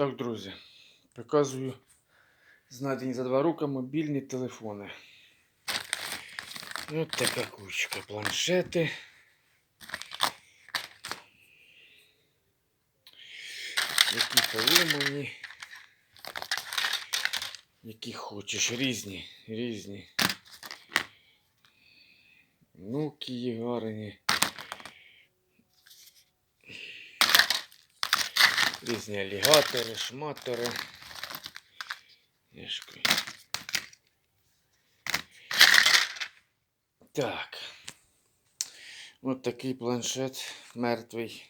Так, друзі, показую знайдені за два роки мобільні телефони. Ось така кучка планшети. Які поломані. Які хочеш, різні, різні. Нуки гарні. Різні алігатори, шматори. Я. Так. От такий планшет мертвий.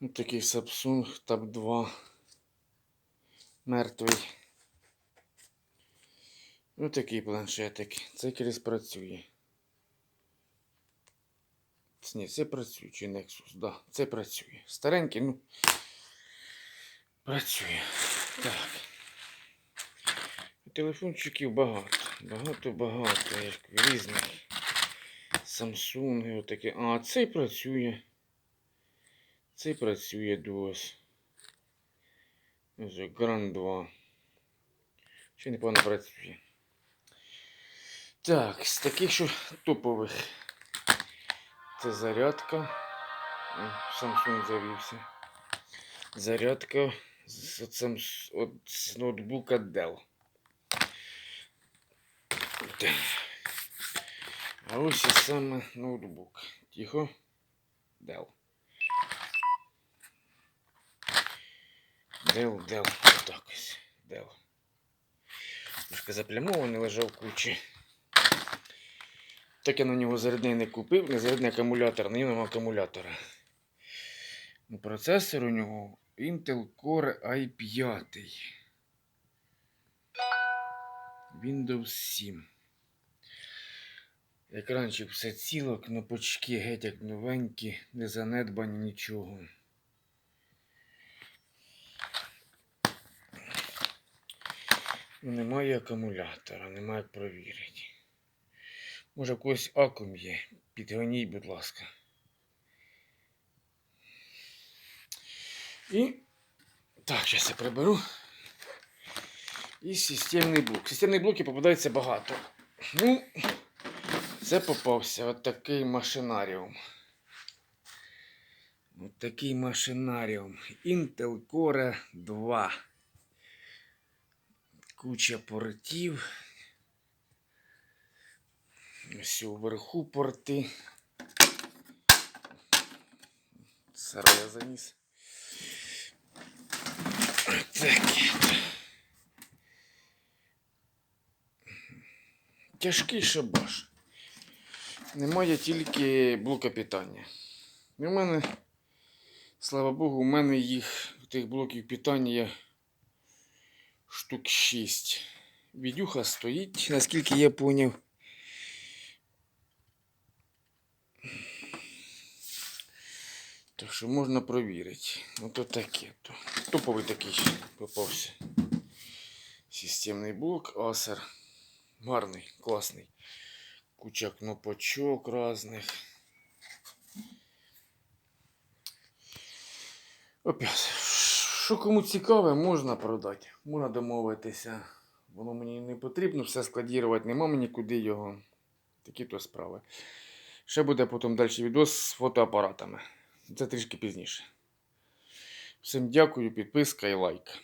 Ось такий Samsung Tab 2. Мертвий. Ось такий планшетик. Це якраз працює. Ні, це працює, чи Nexus, да, це працює. Старенький, ну. Працює. Так. Телефончиків багато. Багато, багато. Я ж кажу, різних. Samsung, отаке. А, цей працює. Цей працює DOS. Grand 2. Ще непогано працює. Так, з таких що топових. Це зарядка. Samsung завівся. Зарядка з, цим, з, ноутбука Dell. А ось і саме ноутбук. Тихо. Dell. Dell, Dell. Отак ось. Dell. Трошки заплямований лежав кучі. Так я на нього зарядний не купив, не зарядний акумулятор, на ньому акумулятора. Ну, Процесор у нього Intel Core i5. Windows 7. Екранчик все ціло, кнопочки геть як новенькі, не занедбані нічого. Немає акумулятора, немає як провірити. Може, в когось акум є. Підгоніть, будь ласка. І так, зараз я приберу. І системний блок. Системний блоків попадається багато. Ну, це попався от такий машинаріум. От такий машинаріум. Intel Core 2. Куча портів. Ось вверху порти. Сара я заніс. Такі. Тяжкий шабаш. Немає тільки блока питання. І в мене, слава Богу, у мене їх, тих блоків питання штук 6. Відюха стоїть, наскільки я поняв. Так що можна провірити. Ото таке. То. Топовий такий попався. Системний блок Acer. Гарний, класний. Куча кнопочок різних. Що кому цікаве, можна продати. Можна домовитися. Воно мені не потрібно все складірувати, нема мені куди його. Такі то справи. Ще буде потім далі відео з фотоапаратами. Це трішки пізніше. Всім дякую, підписка і лайк.